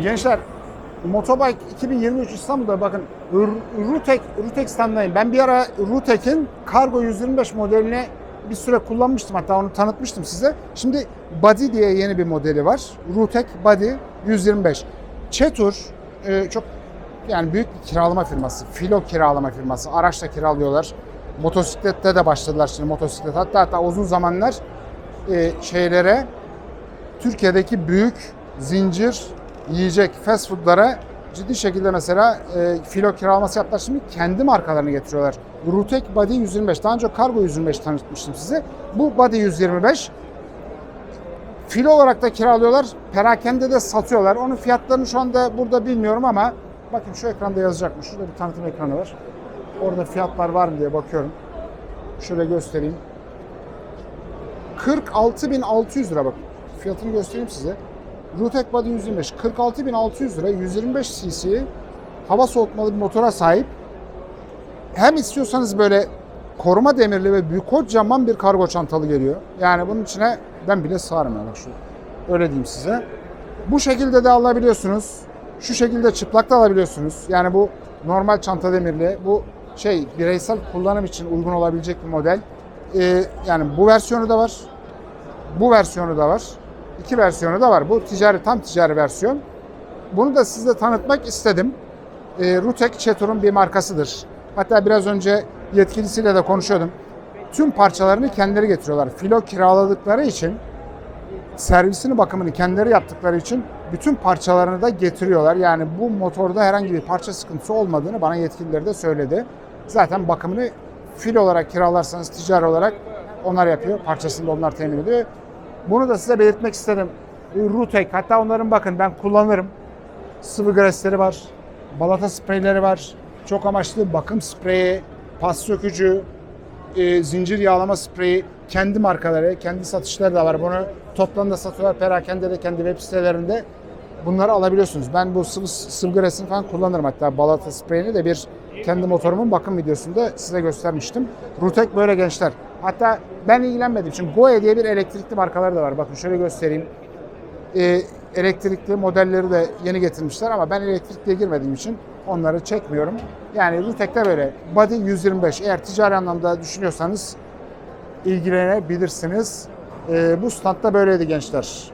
Gençler Motobike 2023 İstanbul'da bakın Rutek, Rutek standındayım. Ben bir ara Rutek'in Cargo 125 modelini bir süre kullanmıştım. Hatta onu tanıtmıştım size. Şimdi Body diye yeni bir modeli var. Rutek Body 125. Çetur e, çok yani büyük bir kiralama firması. Filo kiralama firması. Araçla kiralıyorlar. Motosiklette de başladılar şimdi motosiklet. Hatta hatta uzun zamanlar e, şeylere Türkiye'deki büyük zincir yiyecek fast foodlara ciddi şekilde mesela e, filo kiralaması yaptılar. Şimdi kendi markalarını getiriyorlar. Rutek Body 125. Daha önce Cargo 125 tanıtmıştım size. Bu Body 125. Filo olarak da kiralıyorlar. Perakende de satıyorlar. Onun fiyatlarını şu anda burada bilmiyorum ama bakın şu ekranda yazacakmış. Şurada bir tanıtım ekranı var. Orada fiyatlar var mı diye bakıyorum. Şöyle göstereyim. 46.600 lira bakın. Fiyatını göstereyim size. Rutek Body 125. 46.600 lira 125 cc hava soğutmalı bir motora sahip. Hem istiyorsanız böyle koruma demirli ve büyük kocaman bir kargo çantalı geliyor. Yani bunun içine ben bile sığarım bak şu. Öyle diyeyim size. Bu şekilde de alabiliyorsunuz. Şu şekilde çıplak da alabiliyorsunuz. Yani bu normal çanta demirli. Bu şey bireysel kullanım için uygun olabilecek bir model. Ee, yani bu versiyonu da var. Bu versiyonu da var. İki versiyonu da var. Bu ticari tam ticari versiyon. Bunu da size tanıtmak istedim. E, Rutek Chetur'un bir markasıdır. Hatta biraz önce yetkilisiyle de konuşuyordum. Tüm parçalarını kendileri getiriyorlar. Filo kiraladıkları için servisini bakımını kendileri yaptıkları için bütün parçalarını da getiriyorlar. Yani bu motorda herhangi bir parça sıkıntısı olmadığını bana yetkilileri de söyledi. Zaten bakımını fil olarak kiralarsanız ticari olarak onlar yapıyor. Parçasını da onlar temin ediyor. Bunu da size belirtmek istedim. Rutek hatta onların bakın ben kullanırım. Sıvı gresleri var. Balata spreyleri var. Çok amaçlı bakım spreyi, pas sökücü, e, zincir yağlama spreyi, kendi markaları, kendi satışları da var. Bunu toplamda satıyorlar. Perakende de kendi web sitelerinde bunları alabiliyorsunuz. Ben bu sıvı, gresini falan kullanırım. Hatta balata spreyini de bir kendi motorumun bakım videosunda size göstermiştim. Rutek böyle gençler. Hatta ben ilgilenmedim. Çünkü Goe diye bir elektrikli markaları da var. Bakın şöyle göstereyim. Ee, elektrikli modelleri de yeni getirmişler ama ben elektrikliye girmediğim için onları çekmiyorum. Yani Rutek'te böyle Body 125 eğer ticari anlamda düşünüyorsanız ilgilenebilirsiniz. Ee, bu standta böyleydi gençler.